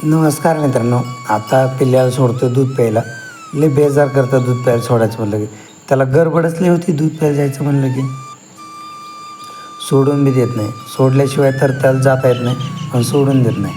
नमस्कार मित्रांनो आता पिल्ल्याला सोडतो दूध प्यायला. लय बेजार करतं दूध प्यायला सोडायचं म्हणलं की. त्याला गडबडच लई होती दूध प्यायला जायचं म्हणलं की. सोडून बी देत नाही. सोडल्याशिवाय तर त्याला जाता येत नाही पण सोडून देत नाही.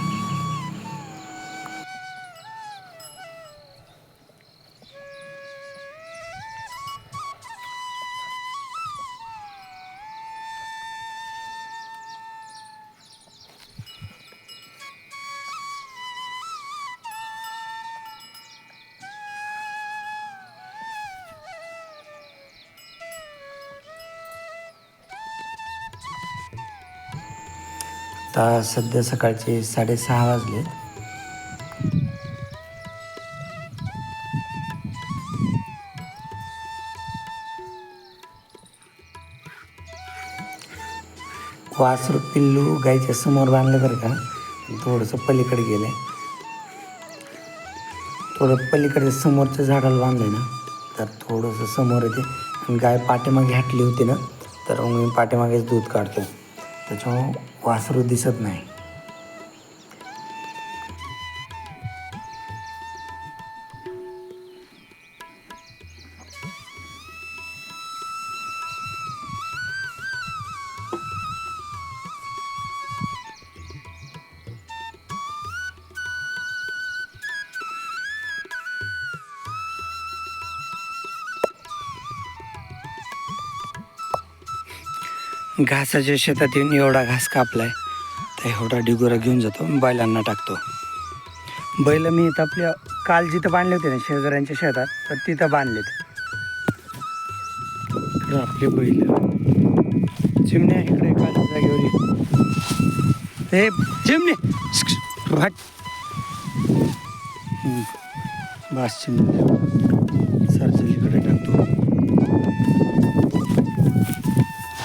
आता सध्या सकाळचे साडेसहा वाजले. वासरू पिल्लू गाईच्या समोर बांधलं बरं का? थोडंसं पलीकडे गेलं. थोडं पलीकडे समोरच्या झाडाला बांधलं ना तर थोडंसं समोर येते. आणि गाय पाठीमागे हटली होती ना तर मग मी पाठीमागेच दूध काढतो. त्याच्यामुळं वासरू दिसत नाही. घासाच्या शेतात येऊन एवढा घास कापलाय तर एवढा डिगोरा घेऊन जातो बैलांना टाकतो. बैल मी इथं आपल्या काल जिथं बांधले होते ना शेजाऱ्यांच्या शेतात तर तिथं बांधलेत. आपले बैल. चिमण्या इकडे काल जागेवर हे चिमणे! हट हम्म. बस चिमणे. सरचलीकडे टाकतो.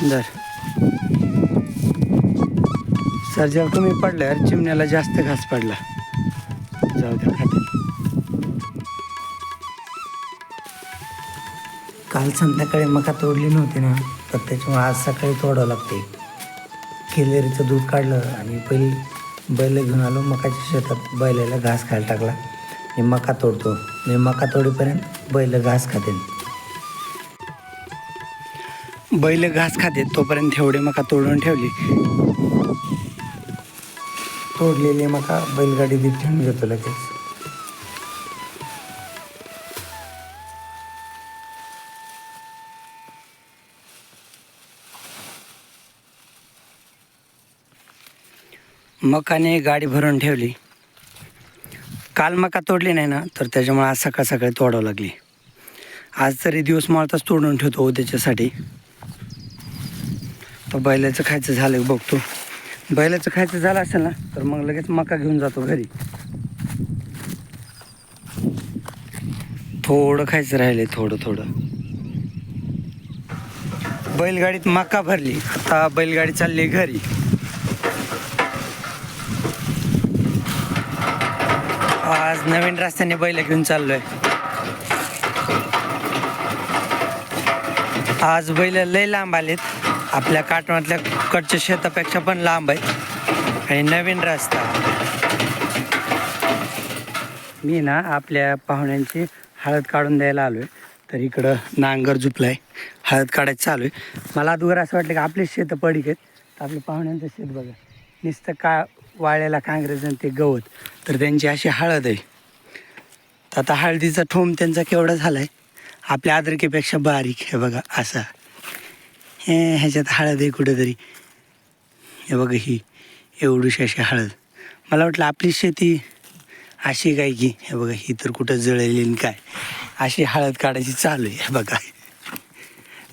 दर सर्जर कमी पडल्यावर चिमण्याला जास्त घास पडला. जाऊ द्या काल संध्याकाळी मका तोडली नव्हती ना तर त्याच्यामुळे आज सकाळी तोडावं लागते. केलेरीचं दूध काढलं आणि पहिली बैल घेऊन आलो मकाच्या शेतात. बैलाला घास खायला टाकला. मी मका तोडतो. मी मका तोडीपर्यंत बैल घास खातील बैल घास खाते तोपर्यंत एवढे मका तोडून ठेवली. तोडलेली मका बैलगाडी देत ठेवून घेतो लगेच. मकाने गाडी भरून ठेवली. काल मका तोडली नाही ना तर त्याच्यामुळे आज सकाळ सकाळी तोडावं लागली. आज तरी दिवस मारताच तोडून ठेवतो त्याच्यासाठी तर बैलाचं खायचं झालं बघतो बैलाचं खायचं झालं असेल ना तर मग लगेच मका घेऊन जातो घरी. थोडं खायचं राहिले थोडं थोडं. बैलगाडीत मका भरली. आता बैलगाडी चालली घरी. आज नवीन रस्त्याने बैल घेऊन चाललोय. आज बैल लय लांब आलेत. आपल्या काटवातल्या कडच्या शेतापेक्षा पण लांब आहे. आणि नवीन रस्ता. मी ना आपल्या पाहुण्यांची हळद काढून द्यायला आलो आहे तर इकडं नांगर झुपलाय हळद काढायचं चालू आहे. मला अगोदर असं वाटलं की आपले शेतं पडीक आहेत. तर आपल्या पाहुण्यांचं शेत बघा. नुसतं का वाळ्याला काँग्रेस आणि ते गवत. तर त्यांची अशी हळद आहे. तर आता हळदीचा ठोम त्यांचा केवढा झाला आहे आपल्या आदरकीपेक्षा बारीक आहे बघा असा. ह्याच्यात हळद आहे कुठंतरी. हे बघा ही एवढीशी अशी हळद. मला वाटलं आपली शेती अशी काय की हे बघा ही तर कुठं जळलेली काय. अशी हळद काढायची चालू आहे हे बघा.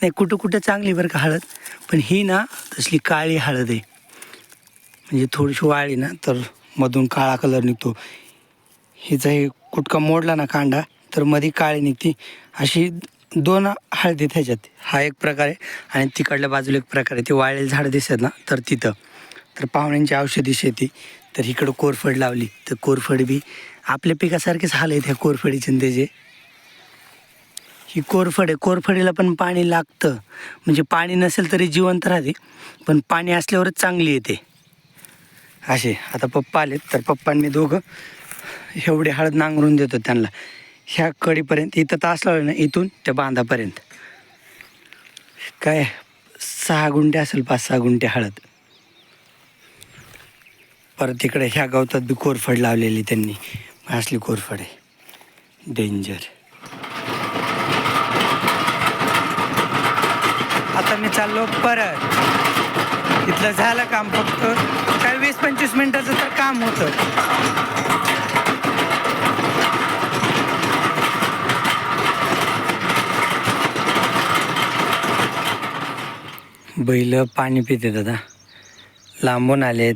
नाही कुठं कुठं चांगली बरं का हळद पण ही ना तसली काळी हळद आहे. म्हणजे थोडीशी वाळली ना तर मधून काळा कलर निघतो. हिचा हे कुटका मोडला ना कांडा तर मध्ये काळी निघते. अशी दोन हळदी ह्याच्यात. हा एक प्रकार आहे आणि तिकडल्या बाजूला एक प्रकार आहे. ते वाळलेलं झाड दिसत ना तर तिथं. तर पाहुण्यांची औषधी शेती. तर इकडं कोरफड लावली. तर कोरफड बी आपल्या पिकासारखेच हाल आहेत ह्या कोरफडीचे त्याचे ही कोरफड आहे. कोरफडीला पण पाणी लागतं. म्हणजे पाणी नसेल तरी जिवंत राहते. पण पाणी असल्यावरच चांगली येते. असे. आता पप्पा आलेत. तर पप्पांनी दोघं एवढी हळद नांगरून देतो त्यांना. ह्या कडीपर्यंत इथं तास लावलं ना इथून त्या बांधापर्यंत. काय सहा गुंठे असेल पाच सहा गुंठे हळद. परत इकडे ह्या गवतात बी कोरफड लावलेली त्यांनी. असली कोरफड आहे. डेंजर. आता मी चाललो परत. इथलं झालं काम फक्त. काय वीस पंचवीस मिनिटाचं तर काम होतं. बैल पाणी पिते दादा. लांबून आलेत.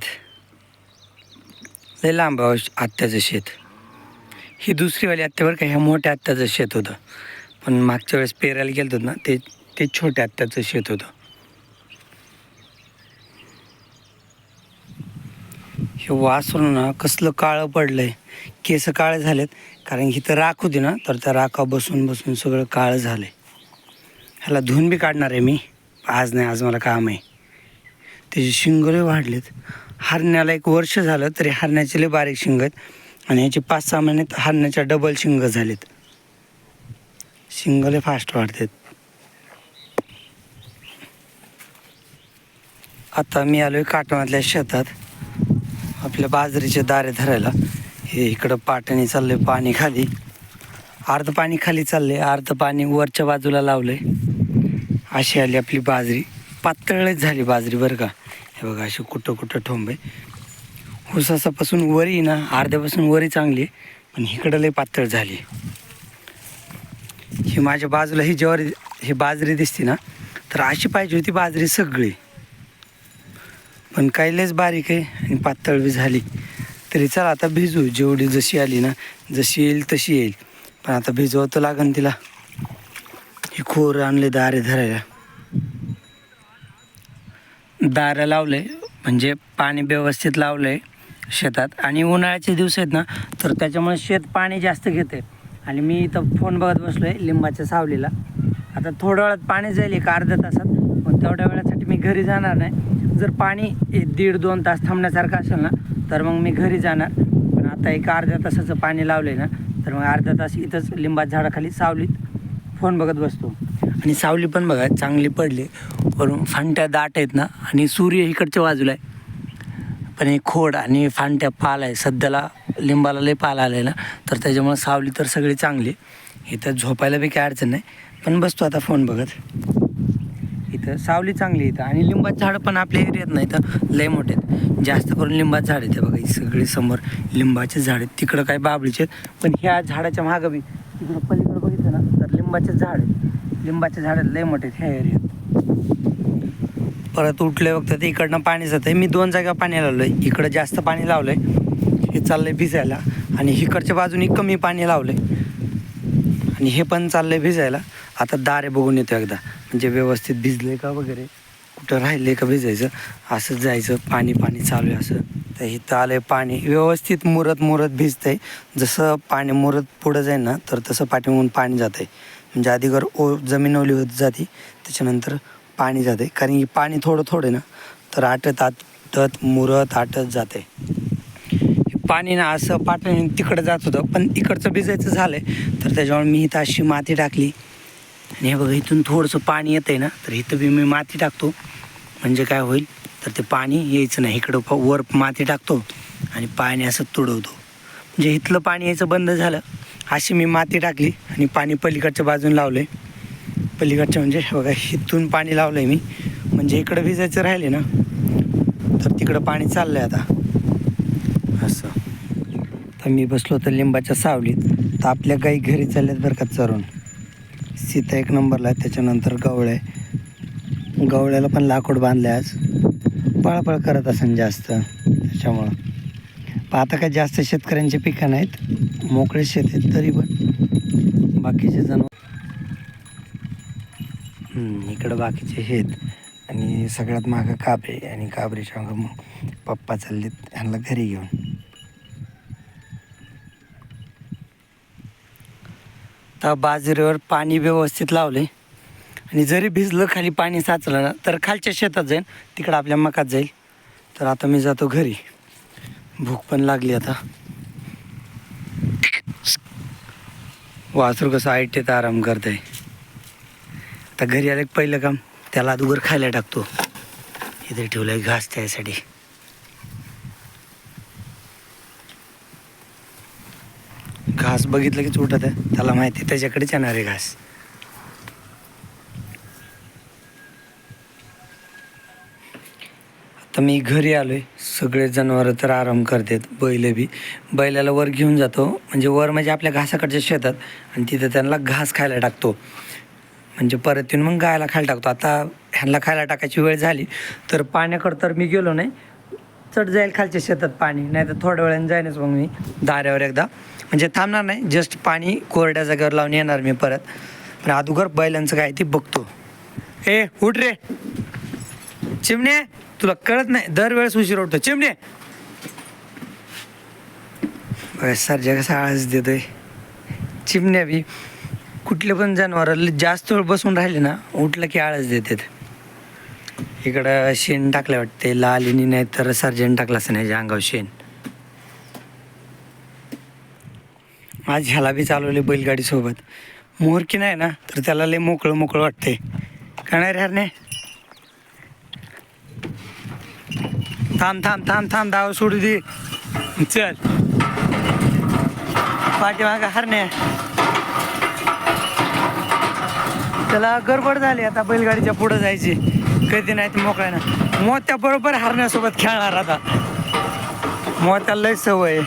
लय लांब आहे आत्याचं शेत. ही दुसरीवाली आत्यावर का ह्या मोठ्या आत्याचं शेत होतं. पण मागच्या वेळेस पेरायला गेलो होतं ना ते ते छोट्या आत्याचं शेत होतं. हे वासरून ना कसलं काळं पडलंय. केस काळे झालेत. कारण इथं राख होती ना तर त्या राखा बसून बसून सगळं काळं झालंय. ह्याला धुवून बी काढणार आहे मी. आज नाही आज मला काम आहे. त्याचे शिंगले वाढलेत. हरण्याला एक वर्ष झालं तरी हरण्याचे लय बारीक शिंग आहेत. आणि याचे पाच सहा महिन्यात हरण्याच्या डबल शिंग झालेत. शिंगले फास्ट वाढतात. आता मी आलोय काटणातल्या शेतात. आपल्या बाजरीचे दारे धरायला. हे इकडं पाटणी चाललंय पाणी खाली. अर्ध पाणी खाली चाललंय. अर्ध पाणी वरच्या बाजूला लावलंय. अशी आली आपली बाजरी. पातळच झाली बाजरी बरं का. हे बघा अशी कुठं कुठं ठोंब आहे. उसासापासून वरी ना अर्ध्यापासून वरी चांगली आहे, पण इकडं लय पातळ झाली ही माझ्या बाजूला ही ज्वारी ही बाजरी दिसते ना तर अशी पाहिजे होती बाजरी सगळी. पण काही लयच बारीक आहे आणि पातळ बी झाली. तरी चला आता भिजू जेवढी जशी आली ना जशी येईल तशी येईल. पण आता भिजवावं तर लागन तिला. हे खोर आणले दारे धरायला. दारं लावले म्हणजे पाणी व्यवस्थित लावले शेतात. आणि उन्हाळ्याचे दिवस आहेत ना तर त्याच्यामुळे शेत पाणी जास्त घेते. आणि मी इथं फोन बघत बसलो आहे लिंबाच्या सावलीला. आता थोड्या वेळात पाणी जाईल एक अर्ध्या तासात पण तेवढ्या वेळासाठी मी घरी जाणार नाही. जर पाणी एक दीड दोन तास थांबण्यासारखं असेल ना तर मग मी घरी जाणार. पण आता एक अर्ध्या तासाचं पाणी लावलं आहे ना तर मग अर्धा तास इथंच लिंबाच्या झाडाखाली सावलीत फोन बघत बसतो. आणि सावली पण बघा चांगली पडली. वरून फांट्या दाट आहेत ना आणि सूर्य इकडच्या बाजूला आहे. पण हे खोड आणि फांट्या पाल आहे सध्याला लिंबाला लय पाल आलेला ना तर त्याच्यामुळे सावली तर सगळी चांगली. इथं झोपायला बी काही अडचण नाही पण बसतो आता फोन बघत. इथं सावली चांगली इथं. आणि लिंबाचं झाडं पण आपल्या एरियात नाही तर लय मोठे आहेत. जास्त करून लिंबाचं झाड आहे बघा सगळे समोर लिंबाचे झाड आहेत. तिकडं काय बाबळीचे आहेत पण ह्या झाडाच्या मागं बी तिकडं पलीकडं बघितलं ना लिंबाचे झाड आहेत. लिंबाचे झाड लय मोठे आहेत ह्या एरियात परत उठले वक्त ते इकडनं पाणी जातं मी दोन जागा पाणी लावलं आहे इकडं जास्त पाणी लावलं आहे हे चाललं आहे भिजायला. आणि इकडच्या बाजूने कमी पाणी लावलं आहे आणि हे पण चाललं आहे भिजायला. आता दारे बघून येतो एकदा. म्हणजे व्यवस्थित भिजले का वगैरे? कुठं राहिले का भिजायचं? असंच जायचं. पाणी पाणी चालू आहे असं. तर इथं आलं आहे पाणी. व्यवस्थित मुरत मुरत भिजतंय. जसं पाणी मुरत पुढं जाईल ना तर तसं पाठीमागून पाणी जातं आहे म्हणजे आधीगर ओ जमीन ओली होत जाते त्याच्यानंतर पाणी जाते. कारण की पाणी थोडं थोडं ना तर आटत आटत मुरत आटत जाते. पाणी ना असं पाटण तिकडं जात होतं पण इकडचं भिजायचं झालं आहे तर त्याच्यामुळे मी इथं अशी माती टाकली. आणि हे बघा इथून थोडंसं पाणी येतं आहे ना तर इथं बी मी माती टाकतो. म्हणजे काय होईल तर ते पाणी यायचं नाही. इकडं प- वर माती टाकतो आणि पाणी असं तुडवतो. म्हणजे इथलं पाणी यायचं बंद झालं अशी मी माती टाकली आणि पाणी पलीकडच्या बाजून लावलं आहे पलीकडच्या म्हणजे बघा इथून पाणी लावलं आहे मी. म्हणजे इकडं भिजायचं राहिले ना तर तिकडं पाणी चाललं आहे आता. असं. तर मी बसलो तर लिंबाच्या सावलीत. तर आपल्या गाई घरी चालल्यात बरं का चरून. सीता एक नंबरला आहे त्याच्यानंतर गवळे गवळ्याला पण लाकूड बांधले आज. पळापळ करत असेल जास्त त्याच्यामुळं. आता काय जास्त शेतकऱ्यांचे पिकं नाहीत. मोकळे शेत आहेत तरी पण. बाकीचे जण इकडं बाकीचे शेत आणि सगळ्यात मागं काबरे आणि काबरेच्या मागं मग पप्पा चाललेत ह्यांना घरी घेऊन. तर बाजरीवर पाणी व्यवस्थित लावले आणि जरी भिजलं खाली पाणी साचलं ना तर खालच्या शेतात जाईल तिकडं आपल्या मकात जाईल. तर आता मी जातो घरी. भूक पण लागली आता. वासरू कसं आयटेत आराम करतंय. आता घरी आलं पहिलं काम त्याला अगोदर खायला टाकतो. इथे ठेवलंय घास त्यासाठी. घास बघितलं की उठत आहे त्याला माहिती त्याच्याकडेच येणार आहे घास. आता मी घरी आहे सगळे जनावरं तर आराम करतात बैल बी. बैलाला वर घेऊन जातो. म्हणजे वर म्हणजे आपल्या घासाकडच्या शेतात. आणि तिथं त्यांना घास खायला टाकतो. म्हणजे परत येऊन मग गायला खायला टाकतो. आता ह्यांना खायला टाकायची वेळ झाली तर पाण्याकडं तर मी गेलो नाही. चढ जाईल खालच्या शेतात पाणी नाही तर थोड्या वेळाने जाईनच मग मी दाऱ्यावर एकदा. म्हणजे थांबणार नाही जस्ट पाणी कोरड्या जागेवर लावून येणार मी परत. पण अगोदर बैलांचं काय ते बघतो. ए उठ रे. चिमणे तुला कळत नाही दरवेळेस उशीर उठतो चिमणे! सर सरजा कसा आळस देतोय. चिमण्या बी कुठले पण जनावर जास्त वेळ बसून राहिले ना उठलं की आळस देतात. इकडं शेण टाकलं वाटते लालिनी नाही तर सर्जन टाकलं असं नाही अंगावर शेण. आज ह्याला बी चालवले बैलगाडी सोबत. मोहरकी नाही ना तर त्याला लय मोकळं मोकळं वाटते का नाही रे हरणे थांब थांब थांब थांब धाव सोडू दे. चल. पाठीमागा हरणे. त्याला गडबड झाली आता बैलगाडीच्या पुढे जायची. कधी नाही तर मोकळ्या ना मोत्या बरोबर हरण्यासोबत खेळणार आता. मोत्या लय सवय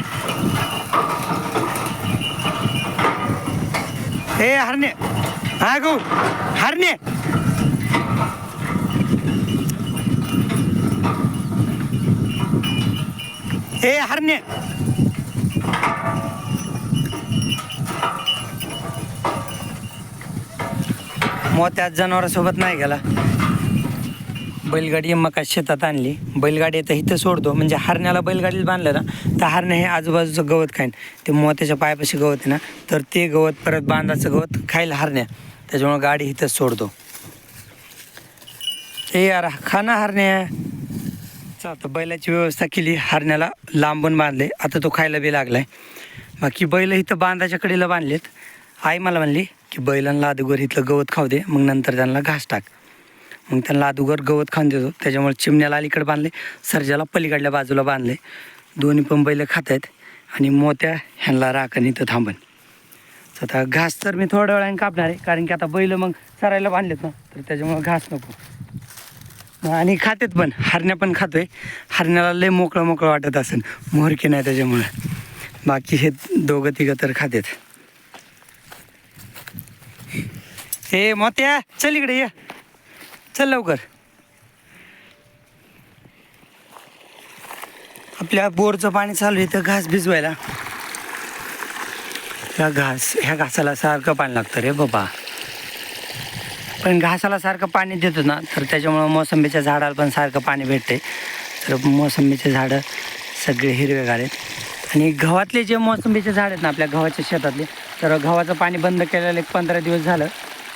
हे हरणे. हा गो हरणे. हे हरणे. मोत्यात जनावरासोबत नाही गेला. बैलगाडी मका शेतात आणली. बैलगाडी आता इथं सोडतो. म्हणजे हरण्याला बैलगाडीला बांधलं ना तर हरणे हे आजूबाजूचं गवत खाईन. ते मोत्याच्या पायापाशी गवत आहे ना तर ते गवत परत बांधाचं गवत खायला हरण्या. त्याच्यामुळे गाडी इथंच सोडतो. ए यार खाना हरण्या. आता बैलाची व्यवस्था केली हरण्याला लांबून बांधले. आता तो खायला बी लागलाय. बाकी बैल इथं बांधाच्या कडेला बांधलेत. आई मला म्हणली की बैलांना अदुगर इथलं गवत खाऊ दे मग नंतर त्यांना घास टाक. मग त्यांना अदुगर गवत खाऊन देतो. त्याच्यामुळे चिमण्याला अलीकडे बांधले सर्जाला पलीकडल्या बाजूला बांधले. दोन्ही पण बैल खात आहेत आणि मोत्या ह्यांना राखण इथं थांबन. आता घास तर मी थोड्या वेळाने कापणार आहे कारण की आता बैल मग चरायला बांधलेत ना तर त्याच्यामुळे घास नको. आणि खातेत पण हरण्या पण खातोय. हरण्याला लय मोकळं मोकळं वाटत असेल मोहरकी नाही त्याच्यामुळे. बाकी हे दोघं तिघं तर खातेत. हे मोत्या चल इकडे ये. चल लवकर. आपल्या बोरचं पाणी चालू आहे तर घास भिजवायला. ह्या घास ह्या घासाला सारखं पाणी लागतं रे बाबा. पण घासाला सारखं पाणी देतो ना तर त्याच्यामुळं मोसंबीच्या झाडाला पण सारखं पाणी भेटते तर मोसंबीचे झाडं सगळे हिरवेगार आहेत. आणि गव्हातले जे मोसंबीचे झाड आहेत ना आपल्या गव्हाच्या शेतातले तर गव्हाचं पाणी बंद केलेलं एक पंधरा दिवस झालं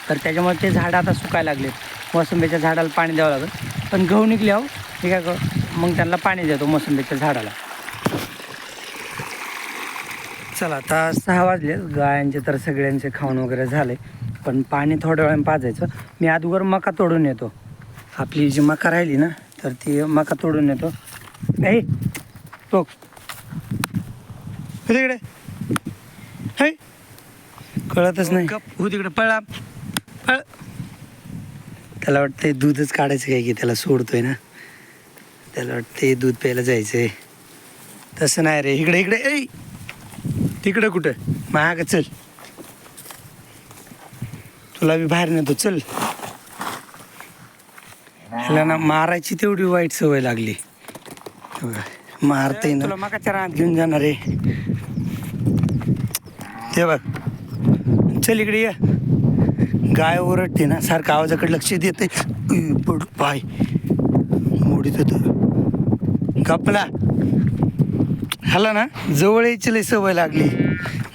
तर त्याच्यामुळे ते झाडं आता सुकायला लागले मोसंबीच्या झाडाला पाणी द्यावं लागतं पण गहू निघल्यावर ठीक आहे मग त्यांना पाणी देतो मोसंबीच्या झाडाला. चला आता सहा वाजले. गायांचे तर सगळ्यांचे खाऊन वगैरे झाले. पण पाणी थोड्या वेळाने पाजायचं. मी अगोदर मका तोडून येतो आपली जी मका राहिली ना तर ती मका तोडून येतो नाही तो. हो तिकडे. है. कळतच नाही. हो तिकडे पळा. पळ. त्याला वाटतंय दूधच काढायचं काय की त्याला सोडतोय ना? त्याला वाटतंय दूध प्यायला जायचंय. तसं नाही रे. इकडे इकडे. ऐ तिकडे कुठं? महाग चल. तुला बी बाहेर नेतो चल. ह्याला ना मारायची तेवढी वाईट सवय लागली. मारते ना. मागाच्या रानात घेऊन जाणार आहे. ते बघ. चल इकडे ये. गाय ओरडते ना सारखं आवाजाकडे लक्ष देते पाय. मोडीत होतं. कापला ह्याला ना जवळ यायची लई सवय लागली.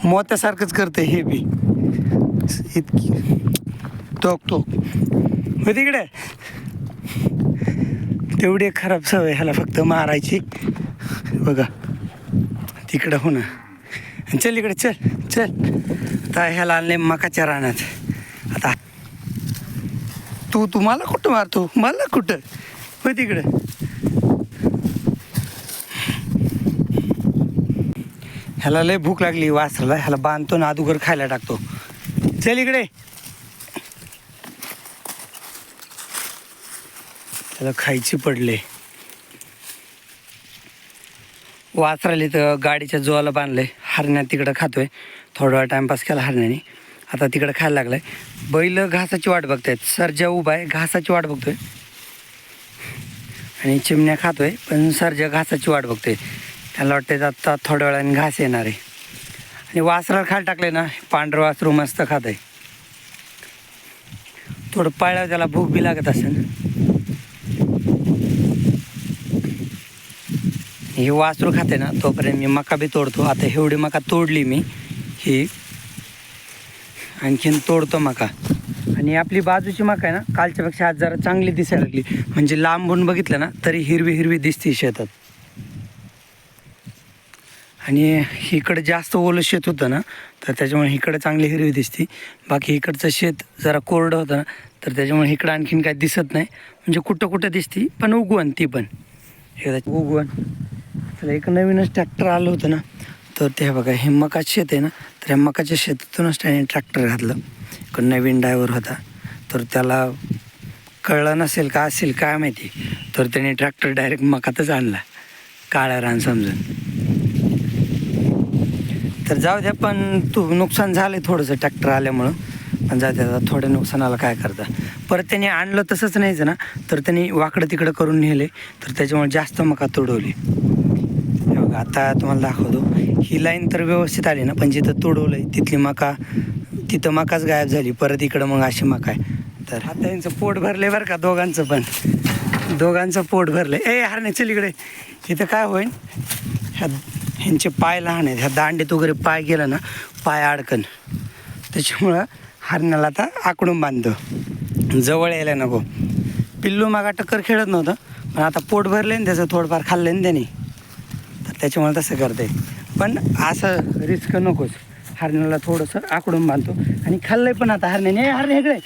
मोत्यासारखंच करते हे बी. इतकी. टोक टोक. हो तिकडे. तेवढी खराब सवय ह्याला फक्त मारायची. बघा. तिकडं हो ना. आणि चल इकडे चल चल. आता ह्याला आणले मकाच्या रानात. आता. तू तुम्हाला कुठं मारतो? मला कुठं? मग तिकडं. ह्याला लय भूक लागली वासराला. ह्याला बांधतो ना अदुगर खायला टाकतो. चल इकडे. त्याला खायची पडले. वासराले तर गाडीच्या जोवाला बांधलंय. हरण्या तिकडं खातोय. थोडा वेळ टाइमपास केला हरण्याने. आता तिकडं खायला लागलाय. बैल घासाची वाट बघतायत. सरजा उभा आहे घासाची वाट बघतोय. आणि चिमण्या खातोय पण सरजा घासाची वाट बघतोय. त्यांना वाटते आता थोड्या वेळाने घास येणार आहे. आणि वासराला खाली टाकले ना पांढरं वासरू मस्त खात आहे. थोडं पाळल्यावर त्याला भूक बी लागत असेल. हे वासरू खाते ना तोपर्यंत मी मका बी तोडतो. आता एवढी मका तोडली मी ही आणखीन तोडतो मका. आणि आपली बाजूची मका आहे ना कालच्यापेक्षा आज जरा चांगली दिसायला लागली. म्हणजे लांबून बघितलं ना तरी हिरवी हिरवी दिसते शेतात. आणि इकडं जास्त ओलं शेत होतं ना तर त्याच्यामुळे इकडं चांगली हिरवी दिसते. बाकी इकडचं शेत जरा कोरडं होतं ना तर त्याच्यामुळे इकडं आणखीन काय दिसत नाही. म्हणजे कुठं कुठं दिसती पण उगवण ती पण. एकदा उगवण. त्याला एक नवीनच ट्रॅक्टर आलं होतं ना तर ते बघा हे मकाचं शेत आहे ना तर ह्या मकाच्या शेतातूनच त्याने ट्रॅक्टर घातलं. एक नवीन ड्रायव्हर होता. तर त्याला कळलं नसेल का असेल काय माहिती. तर त्याने ट्रॅक्टर डायरेक्ट मकातच आणला. काळ्या रान समजून. तर जाऊ द्या पण तू नुकसान झालं थोडंसं ट्रॅक्टर आल्यामुळं. पण जाऊ द्या आता थोड्या नुकसानाला काय करता? परत त्याने आणलं तसंच नाहीचं ना तर त्यांनी वाकडं तिकडं करून नेले. तर त्याच्यामुळे जास्त मका तोडवली. बघा आता तुम्हाला दाखवतो. ही लाईन तर व्यवस्थित आली ना पण जिथं तोडवलं आहे तिथली मका तिथं मकाच गायब झाली. परत इकडं मग अशी मका आहे. तर आता यांचं पोट भरले बरं का दोघांचं पण. दोघांचं पोट भरलं ए हरणे चल इकडे. इथं काय होईल? ह्या ह्यांचे पाय लहान आहेत. ह्या दांडीत वगैरे पाय गेला ना पाय अडकन. त्याच्यामुळं हरण्याला आता आकडून बांधतो. जवळ यायला नको. पिल्लू मागा टक्कर खेळत नव्हतं पण आता पोट भरले ना त्याचं थोडंफार खाल्लं ना त्याने. तर त्याच्यामुळे तसं करते पण असं रिस्क नकोच. हरण्याला थोडंसं आकडून बांधतो. आणि खाल्लंय पण आता हरण्याने. ए हरण्या इकडे.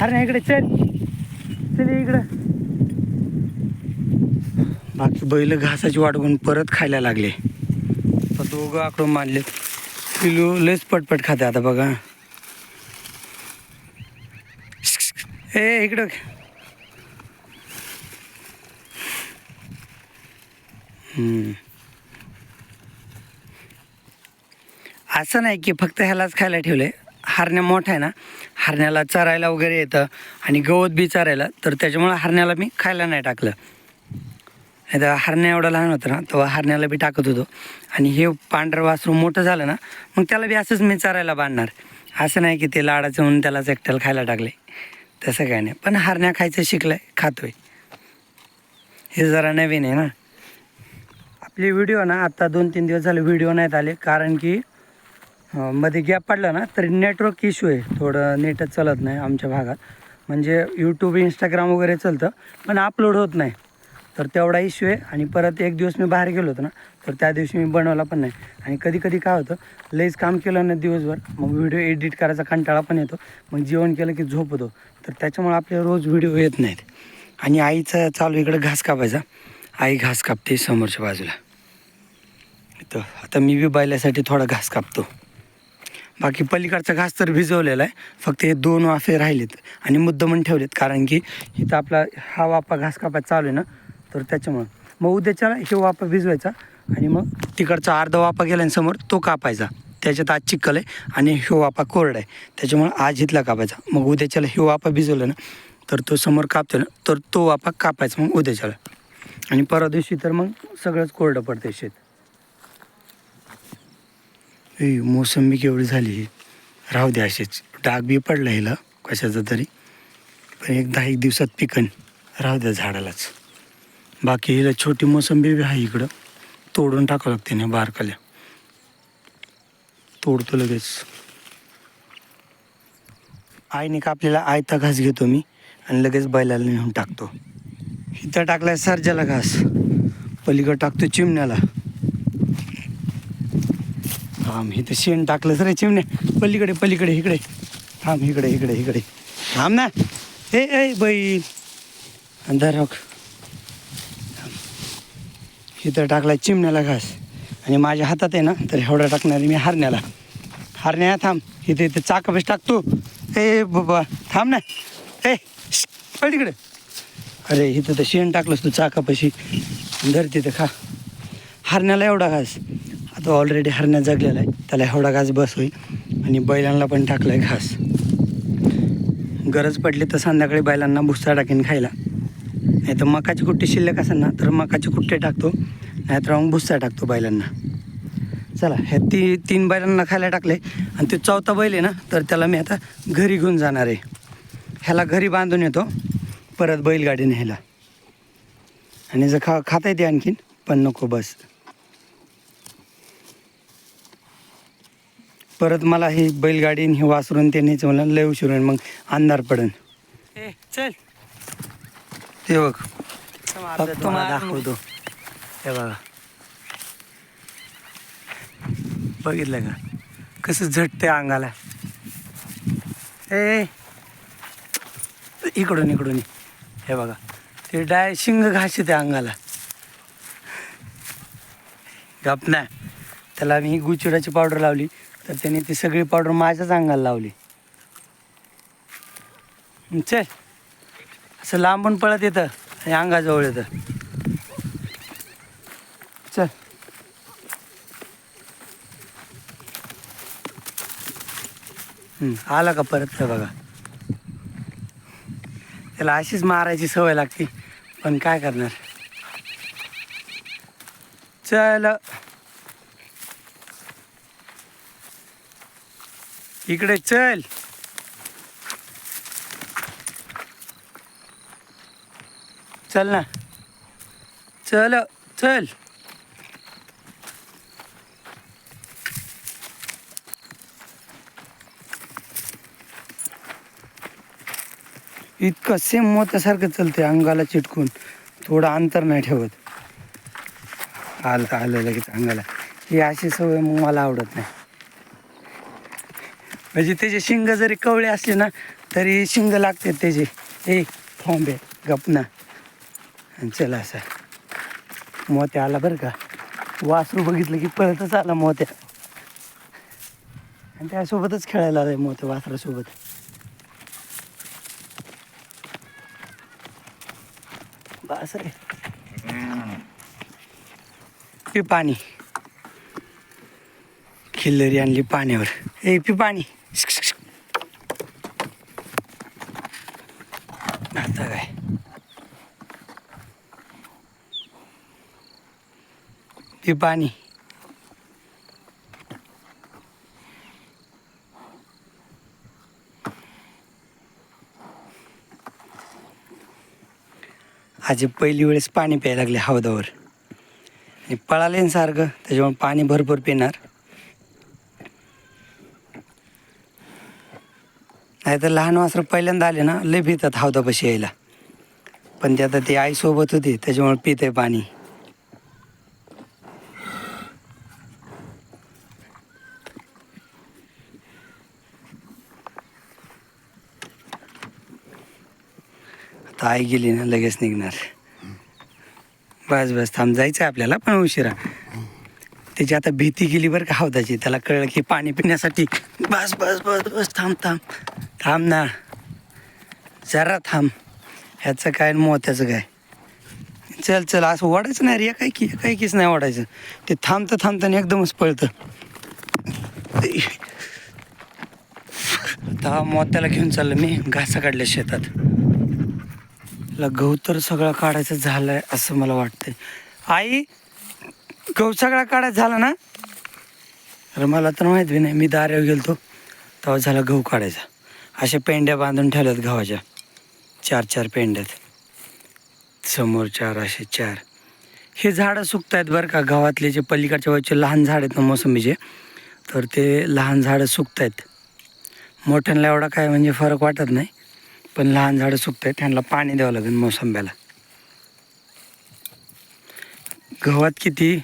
हरण्या इकडे चल. चल इकडं. बाकी बैल घासाची वाटवून परत खायला लागले. दोघं आकडून बांधले पिलू लयच पटपट खाते आता बघा. ए इकडं हम्म. असं नाही की फक्त ह्यालाच खायला ठेवले हरण्या मोठा आहे ना हरण्याला चरायला वगैरे येतं आणि गवत बी चरायला तर त्याच्यामुळं हरण्याला मी खायला नाही टाकलं. नाही तर हरण्या एवढा लहान होतं ना तेव्हा हरण्याला बी टाकत होतो. आणि हे पांढरं वासरू मोठं झालं ना मग त्याला बी असंच मी चरायला बांधणार. असं नाही की ते लाडाचं म्हणून त्यालाच एकट्याला खायला टाकले. तसं काय नाही. पण हरण्या खायचं शिकलंय खातोय. हे जरा नवीन आहे ना. आपले व्हिडिओ ना आत्ता दोन तीन दिवस झाले व्हिडिओ नाहीत आले कारण की मध्ये गॅप पडला ना तरी नेटवर्क इश्यू आहे. थोडं नेटच चालत नाही आमच्या भागात. म्हणजे यूट्यूब इंस्टाग्राम वगैरे चालतं पण अपलोड होत नाही. तर तेवढा इश्यू आहे. आणि परत एक दिवस मी बाहेर गेलो होतो ना तर त्या दिवशी मी बनवला पण नाही. आणि कधी कधी काय होतं लईच काम केलं ना दिवसभर मग व्हिडिओ एडिट करायचा कंटाळा पण येतो मग जेवण केलं की झोप होतो. तर त्याच्यामुळे आपले रोज व्हिडिओ येत नाहीत. आणि आईचं चालू इकडं घास कापायचा. आई घास कापते समोरच्या बाजूला. इथं. आता मी बी बायल्यासाठी थोडा घास कापतो. बाकी पलीकडचा घास तर भिजवलेला आहे. फक्त हे दोन वाफे राहिलेत आणि मुद्दमन ठेवलेत. कारण की इथं आपला हा वाफा घास कापायचा चालू आहे ना तर त्याच्यामुळं. मग उद्याच्याला हे वापा भिजवायचा आणि मग तिकडचा अर्धा वाफा गेला आणि समोर तो कापायचा. त्याच्यात आज चिक्कल आहे आणि ह्यो वापा कोरडा आहे. त्याच्यामुळं आज इथला कापायचा. मग उद्याच्याला ह्यो वापा भिजवलं ना तर तो समोर कापतो ना तर तो वापा कापायचा मग उद्याच्याला. आणि परवा दिवशी तर मग सगळंच कोरडं पडतं शेत. ए मोसंबी केवढी झाली राहू द्या असेच डाग बी पडला हिला कशाचं तरी. पण एक दहा एक दिवसात पिकन. राहू द्या झाडालाच. बाकी हिला छोटी मोसंबी बी आहे इकडं. तोडून टाकावं लागते ना बारकाल्या. तोडतो लगेच. आईने कापलेला आयता घास घेतो मी आणि लगेच बैलाला नेऊन टाकतो. इथं टाकलाय सरजाला घास. पलीकडं टाकतो चिमण्याला. थांब इथं शेण टाकलं रे चिमण्या. पलीकडे पलीकडे इकडे. थांब इकडे इकडे इकडे. थांब ना. ए ए बाई. अंधार रोख. इथं टाकला चिमण्याला घास. आणि माझ्या हातात आहे ना तर एवढा टाकणार मी हरण्याला. हरण्या थांब. इथे इथे चाकापेश टाकतो ए बाबा थांब ना. ए पळ तिकडे. अरे इथं तर शेण टाकलंस तू चाकापाशी धर तिथं खा. हरण्याला एवढा घास. आता ऑलरेडी हरण्या जगलेला आहे. त्याला एवढा घास बस होईल. आणि बैलांना पण टाकला आहे घास. गरज पडली तर संध्याकाळी बैलांना भुस्सा टाकीन खायला. नाही तर मकाची कुट्टी शिल्लक असेल ना तर मकाचे कुट्टे टाकतो. नाहीतर मग भुस्सा टाकतो बैलांना. चला ह्या ती तीन बैलांना खायला टाकले. आणि ते चौथा बैल आहे ना तर त्याला मी आता घरी घेऊन जाणार आहे. ह्याला घरी बांधून येतो. परत बैलगाडी न्यायला. आणि जर खा खाता येते आणखीन पण नको बस. परत मला ही बैलगाडी हे वासरून ते न्यायचं मला लय उशीर होईल मग अंधार पडन. ए चल. ते बघ. फक्त मला दाखवतो. हे बघा. बघितलं का? कसं झटते अंगाला. ए इकडून इकडून. हे बघा. ते डाय शिंग घास त्या अंगाला. गप ना. त्याला मी गुचिडाची पावडर लावली. तर त्याने ती सगळी पावडर माझ्याच अंगाला लावली. चल. असं लांबून पळत येतं. आणि अंगाजवळ येतं. चल. आला का परत तर बघा. त्याला अशीच मारायची सवय लागते. पण काय करणार? चल. इकडे चल. चल ना. चल चल. इतकं सेम मोत्यासारखं चलते अंगाला चिटकून. थोडं अंतर नाही ठेवत. आलं आलं लगेच अंगाला. ही अशी सवय मग मला आवडत नाही. म्हणजे त्याचे शिंग जरी कवळे असले ना तरी शिंग लागते त्याचे. ए फॉम्बे गपना आणि चला असा. मोत्या आला बरं का. वासरू बघितलं की पळतच आला मोत्या. आणि त्यासोबतच खेळायला आलाय मोत्या वासरासोबत. बस रे पी पाणी. खिल्लरी आणली पाण्यावर. ए पी पाणी आता काय हे पाणी. आजी पहिली वेळेस पाणी प्यायला लागले हौदावर आणि पळाले ना सारखं त्याच्यामुळे पाणी भरपूर पिणार. नाही तर लहान वासरं पहिल्यांदा आले ना लय पितात हौदापाशी यायला. पण ते आता ती आईसोबत होती त्याच्यामुळे पिते पाणी. आई गेली ना लगेच निघणार. बस बस थांब जायचं आहे आपल्याला पण उशिरा. त्याची आता भीती गेली बरं का हौदाची. त्याला कळलं की पाणी पिण्यासाठी. बस बस बस बस थांब थांब. थांब ना. जरा थांब. ह्याचं काय मोत्याचं काय? चल चल असं ओढायचं नाही रे काय की काही कीच नाही ओढायचं. ते थांबतं थांबताना एकदमच पळतं. आता मोत्याला घेऊन चाललं मी. घासा काढल्या शेतात. ला गहू तर सगळा काढायचं झालंय असं मला वाटतंय. आई गहू सगळा काढायचा झाला ना? अरे मला तर माहीत बी नाही मी दाऱ्यावर गेलतो तेव्हा झाला गहू काढायचा. अशा पेंड्या बांधून ठेवल्यात गव्हाच्या. चार चार पेंड्यात. समोर चार असे चार. हे झाडं सुकत आहेत बरं का गावातले जे पलीकडच्या बाजूचे लहान झाड आहेत ना मोसंबीचे तर ते लहान झाडं सुकत आहेत मोठ्यांना एवढा काय म्हणजे फरक वाटत नाही. पण लहान झाडं सुकत आहेत त्यांना पाणी द्यावं लागेल मोसंब्याला. गव्हात किती?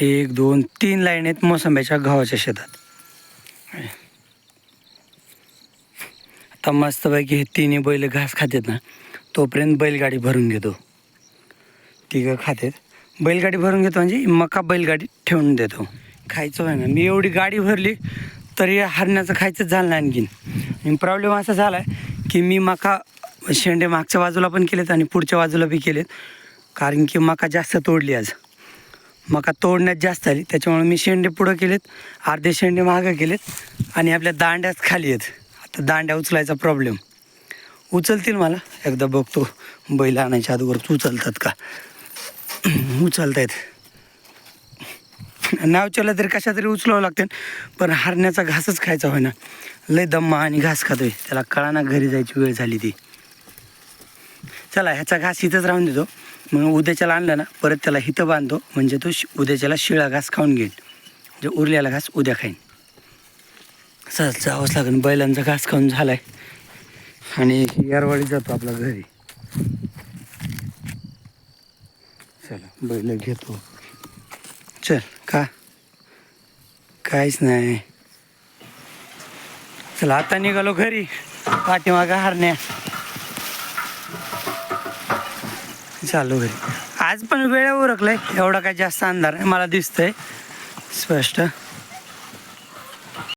एक दोन तीन लाईन आहेत मोसंब्याच्या गव्हाच्या शेतात. आता मस्तपैकी हे तिन्ही बैल घास खातात ना तोपर्यंत बैलगाडी भरून घेतो. तिघं खातात. बैलगाडी भरून घेतो म्हणजे मका बैलगाडी ठेवून देतो. खायचं आहे ना. मी एवढी गाडी भरली तरी हरण्याचं खायचं झालं आणखीन. प्रॉब्लेम असा झाला आहे की मी मका शेंडे मागच्या बाजूला पण केलेत आणि पुढच्या बाजूला बी केलेत. कारण की मका जास्त तोडली आज. मका तोडण्यात जास्त आली. त्याच्यामुळे मी शेंडे पुढं केलेत अर्धे शेंडे मागं केलेत आणि आपल्या दांड्याच खाली आहेत. आता दांड्या उचलायचा प्रॉब्लेम उचलतील मला? एकदा बघतो. बैल आणायच्या अगोदर उचलतात का? उचलतायत. नाव चला तरी कशा तरी उचलावं लागते. पण हरण्याचा घासच खायचा होय ना लय दम्मा आणि घास खातोय. त्याला कळाना घरी जायची वेळ झाली ती. चला ह्याचा घास इथंच राहून देतो. मग उद्याच्याला आणला ना परत त्याला हिथं बांधतो. म्हणजे तो शि- उद्याच्याला शिळा घास खाऊन घेईल. म्हणजे उरलेला घास उद्या खाईन. सहज जावंच लागेल. बैलांचा घास खाऊन झालाय. आणि यारवाडी जातो आपला घरी. चला बैल घेतो. चल का काहीच नाही चला आता निघालो घरी पाठीमागा हरण्या चालू घरी आज पण वेळ उरकलाय एवढा काय जास्त अंधार आहे मला दिसतंय स्पष्ट